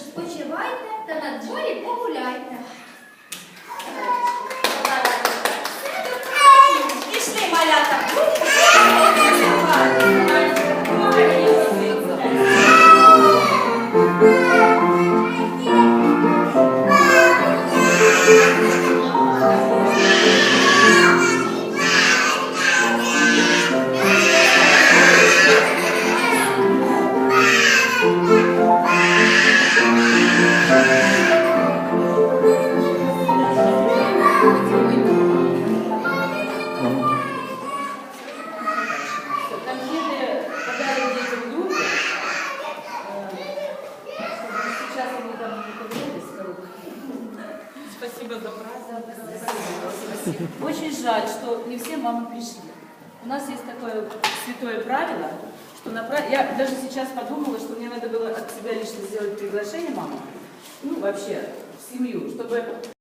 спочивайте та на дворі погуляйте. Спасибо за праздник. Очень жаль, что не все мамы пришли. У нас есть такое святое правило, что на я даже сейчас подумала, что мне надо было от себя лично сделать приглашение мамы, ну вообще в семью, чтобы